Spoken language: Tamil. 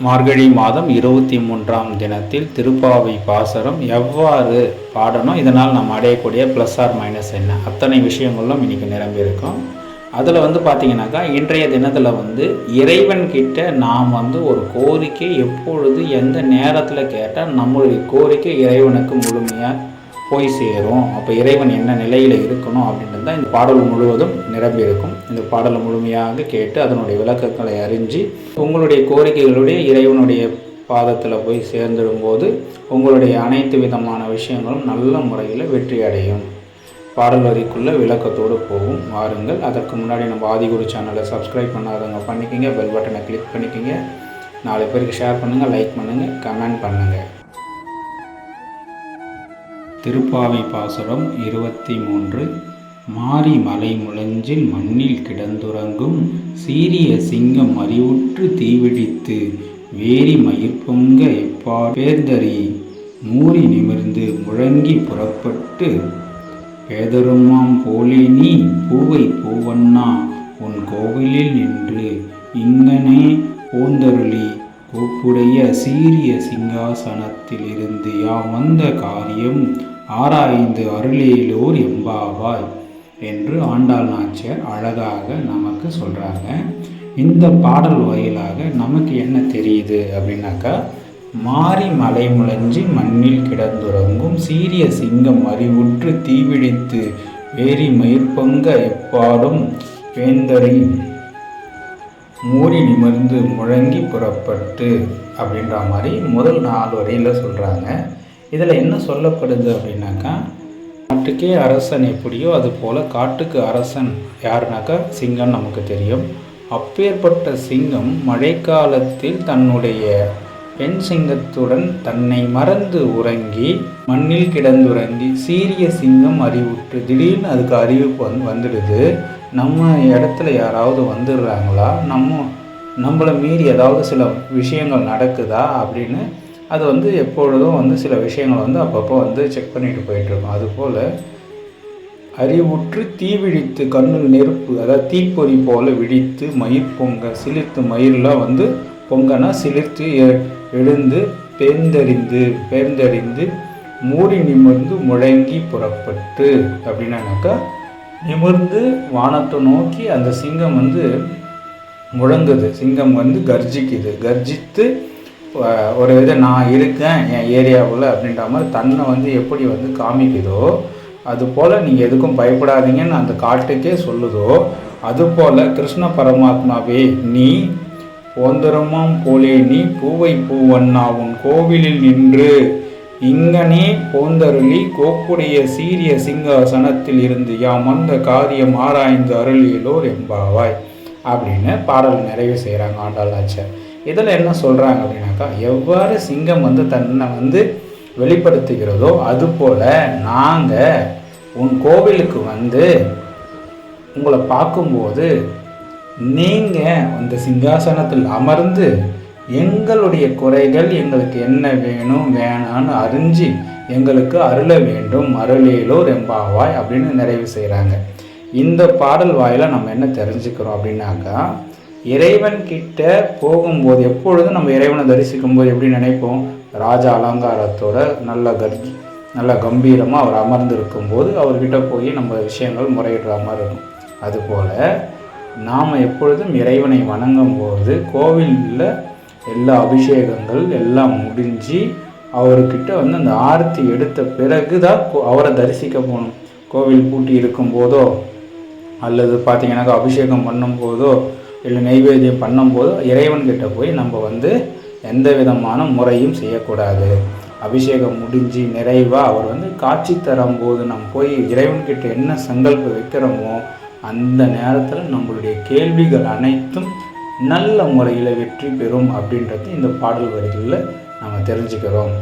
மார்கழி மாதம் இருபத்தி மூன்றாம் தினத்தில் திருப்பாவை பாசரம் எவ்வாறு பாடணும்? இதனால் நம்ம அடையக்கூடிய ப்ளஸ் ஆர் மைனஸ் என்ன? அத்தனை விஷயங்களும் இன்னைக்கு நிரம்பியிருக்கும் அதில் வந்து பார்த்தீங்கன்னாக்கா இன்றைய தினத்தில் வந்து இறைவன்கிட்ட நாம் வந்து ஒரு கோரிக்கை எப்பொழுது எந்த நேரத்தில் கேட்டால் நம்மளுடைய கோரிக்கை இறைவனுக்கு முழுமையாக போய் சேரும். அப்போ இறைவன் என்ன நிலையில் இருக்கணும் அப்படின்றது தான் இந்த பாடல் முழுவதும் நிரம்பி இருக்கும். இந்த பாடலை முழுமையாக கேட்டு அதனுடைய விளக்கங்களை அறிஞ்சு உங்களுடைய கோரிக்கைகளுடைய இறைவனுடைய பாதத்தில் போய் சேர்ந்துடும்போது உங்களுடைய அனைத்து விதமான விஷயங்களும் நல்ல முறையில் வெற்றி அடையும். பாடல் வரிக்குள்ளே விளக்கத்தோடு போகும். வாருங்கள். அதற்கு முன்னாடி நம்ம ஆதிகுரு சேனலை சப்ஸ்கிரைப் பண்ணாதவங்க பண்ணிக்கிங்க. பெல் பட்டனை கிளிக் பண்ணிக்கிங்க. நாலு பேருக்கு ஷேர் பண்ணுங்கள் லைக் பண்ணுங்கள் கமெண்ட் பண்ணுங்கள் திருப்பாவை பாசுரம் இருபத்தி மூன்று. மாரி மலை முழஞ்சில் மண்ணில் கிடந்துறங்கும் சீரிய சிங்கம் அறிவுற்று தீவிழித்து வேரி மயிர் பொங்க எப்பா பேர்தறி மூறி நிமிர்ந்து முழங்கி புறப்பட்டு பேதருமாம் போலே நீ பூவை பூவண்ணா உன் கோவிலில் நின்று இங்கனே போந்தருளி கூப்புடைய சீரிய சிங்காசனத்தில் இருந்து யாம் வந்த காரியம் ஆராய்ந்து அருளியலூர் எம்பாவாய் என்று ஆண்டாள் நாச்சியார் அழகாக நமக்கு சொல்கிறாங்க இந்த பாடல் வாயிலாக நமக்கு என்ன தெரியுது அப்படின்னாக்கா மாறி மலை முளைஞ்சி மண்ணில் கிடந்துறங்கும் சீரிய சிங்கம் அறிவுற்று தீவிழித்து வேரி மயிர்பொங்க எப்பாடும் வேந்தரை மூடி நிமிர்ந்து முழங்கி புறப்பட்டு அப்படின்ற மாதிரி முதல் நாள் வரையில் சொல்கிறாங்க இதில் என்ன சொல்லப்படுது அப்படின்னாக்கா காட்டுக்கே அரசன் எப்படியோ அது போல் காட்டுக்கு அரசன் யாருனாக்கா சிங்கம் நமக்கு தெரியும். அப்பேற்பட்ட சிங்கம் மழைக்காலத்தில் தன்னுடைய பெண் சிங்கத்துடன் தன்னை மறந்து உறங்கி மண்ணில் கிடந்துறங்கி சீரிய சிங்கம் அறிவுற்று திடீர்னு அதுக்கு அறிவிப்பு வந்து வந்துடுது. நம்ம இடத்துல யாராவது வந்துடுறாங்களா? நம்ம நம்மளை மீறி ஏதாவது சில விஷயங்கள் நடக்குதா? அப்படின்னு அது வந்து எப்பொழுதும் வந்து சில விஷயங்கள் வந்து அப்பப்போ வந்து செக் பண்ணிட்டு போயிட்டுருக்கோம் அதுபோல் அறிவுற்று தீ விழித்து கண்ணில் நெருப்பு அதாவது தீப்பொறி போல விழித்து மயிர் பொங்க சிலிர்த்து மயிரெலாம் வந்து பொங்கனா சிலிர்த்து எழுந்து பேர்ந்தறிந்து பேர்ந்தறிந்து மூடி நிமிர்ந்து முழங்கி புறப்பட்டு அப்படின்னாக்கா நிமிர்ந்து வானத்தை நோக்கி அந்த சிங்கம் வந்து முழங்குது. சிங்கம் வந்து கர்ஜிக்குது. கர்ஜித்து ஒரு வித நான் இருக்கேன் என் ஏரியாவில் அப்படின்ற மாதிரி தன்னை வந்து எப்படி வந்து காமிக்குதோ அதுபோல் நீங்கள் எதுக்கும் பயப்படாதீங்கன்னு அந்த காட்டுக்கே சொல்லுதோ அதுபோல் கிருஷ்ண பரமாத்மாவே நீ ஓந்தரமாம் போலே நீ பூவை பூவண்ணா உன் கோவிலில் நின்று இங்கனே போந்தருளி கோப்புடைய சீரிய சிங்காசனத்தில் இருந்து யாம் அந்த காரியம் ஆராய்ந்து அருளியலோர் எம்பாவாய் அப்படின்னு பாடல் நிறைவு செய்கிறாங்க ஆண்டாளாச்சர் இதில் என்ன சொல்கிறாங்க அப்படின்னாக்கா எவ்வாறு சிங்கம் வந்து தன்னை வந்து வெளிப்படுத்துகிறதோ அதுபோல் நாங்கள் உன் கோவிலுக்கு வந்து உங்களை பார்க்கும்போது நீங்கள் அந்த சிங்காசனத்தில் அமர்ந்து எங்களுடைய குறைகள் எங்களுக்கு என்ன வேணும் வேணான்னு அறிஞ்சு எங்களுக்கு அருள வேண்டும் அருளேலோ ரெம்பாவாய் அப்படின்னு நிறைவு செய்கிறாங்க இந்த பாடல் வாயில் நம்ம என்ன தெரிஞ்சுக்கிறோம் அப்படின்னாக்கா இறைவன் கிட்ட போகும்போது எப்பொழுதும் நம்ம இறைவனை தரிசிக்கும் போது எப்படி நினைப்போம்? ராஜா அலங்காரத்தோட நல்ல கர்ஜி நல்ல கம்பீரமாக அவர் அமர்ந்து இருக்கும்போது அவர்கிட்ட போய் நம்ம விஷயங்கள் முறையிடுற மாதிரி இருக்கும். அதுபோல் நாம் எப்பொழுதும் இறைவனை வணங்கும் போது கோவிலில் எல்லா அபிஷேகங்கள் எல்லாம் முடிஞ்சு அவர்கிட்ட வந்து அந்த ஆர்த்தி எடுத்த பிறகு தான் அவரை தரிசிக்க போகணும். கோவில் பூட்டி இருக்கும் போதோ அல்லது பார்த்தீங்கன்னாக்கா அபிஷேகம் பண்ணும்போதோ இல்லை நெய்வேத்தியம் பண்ணும்போது இறைவன்கிட்ட போய் நம்ம வந்து எந்த விதமான முறையும் செய்யக்கூடாது. அபிஷேகம் முடிஞ்சு நிறைவாக அவர் வந்து காட்சி தரும்போது நம்ம போய் இறைவன்கிட்ட என்ன சங்கல்பம் வைக்கிறோமோ அந்த நேரத்தில் நம்மளுடைய கேள்விகள் அனைத்தும் நல்ல முறையில் வெற்றி பெறும் அப்படின்றது இந்த பாடல் வரிகளில் நம்ம தெரிஞ்சுக்கிறோம்.